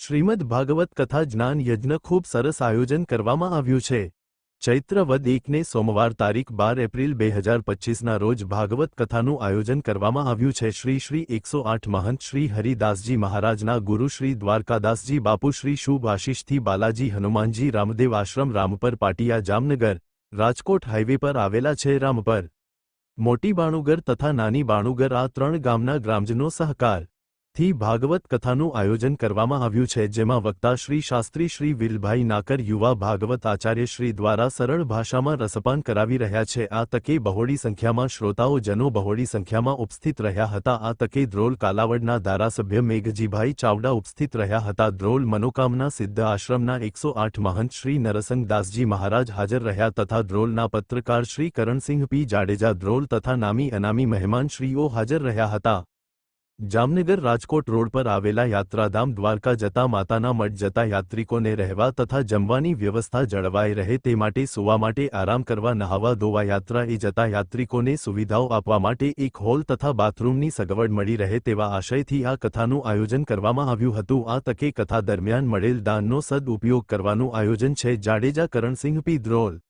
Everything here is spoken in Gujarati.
શ્રીમદ ભાગવત કથા જ્ઞાન યજ્ઞ ખૂબ સરસ આયોજન કરવામાં આવ્યું છે. ચૈત્ર વદ એકને સોમવાર તારીખ બાર એપ્રિલ બે હજાર પચ્ચીસના રોજ ભાગવત કથાનું આયોજન કરવામાં આવ્યું છે. શ્રી શ્રી એકસો આઠ મહંત શ્રી હરિદાસજી મહારાજના ગુરુ શ્રી દ્વારકાદાસજી, બાપુ શ્રી શુભ આશીષથી બાલાજી, હનુમાનજી, રામદેવ આશ્રમ, રામપર, પાટિયા, જામનગર, રાજકોટ હાઇવે પર આવેલા છે. રામપર, મોટી બાણુગર તથા નાની બાણુગર આ ત્રણ ગામના ગ્રામજનો સહકાર થી ભાગવત કથાનું આયોજન કરવામાં આવ્યું છે, જેમાં વક્તા શ્રી શાસ્ત્રી શ્રી વિલભાઈ નાકર, યુવા ભાગવત આચાર્ય શ્રી દ્વારા સરળ ભાષામાં રસપાન કરાવી રહ્યા છે. આ તકે બહોળી સંખ્યામાં શ્રોતાઓ જનો બહોળી સંખ્યામાં ઉપસ્થિત રહ્યા હતા. આ તકે ધ્રોલ કાલાવડના ધારાસભ્ય મેઘજીભાઈ ચાવડા ઉપસ્થિત રહ્યા હતા. ધ્રોલ મનોકામના સિદ્ધ આશ્રમના એકસો આઠ મહંત શ્રી નરસંગદાસજી મહારાજ હાજર રહ્યા તથા ધ્રોલના પત્રકાર શ્રી કરણસિંહ પી જાડેજા ધ્રોલ તથા નામી અનામી મહેમાન શ્રીઓ હાજર રહ્યા હતા. જામનગર રાજકોટ રોડ પર આવેલા યાત્રાધામ દ્વારકા જતા માતાના મઠ જતા યાત્રિકોને રહેવા તથા જમવાની વ્યવસ્થા જળવાઈ રહે તે માટે સુવા માટે આરામ કરવા નહાવા ધોવા એ જતા યાત્રિકોને સુવિધાઓ આપવા માટે એક હોલ તથા બાથરૂમની સગવડ મળી રહે તેવા આશયથી આ કથાનું આયોજન કરવામાં આવ્યું હતું. આ તકે કથા દરમિયાન મળેલ દાનનો સદઉપયોગ કરવાનું આયોજન છે. જાડેજા કરણસિંહ પી ધ્રોલ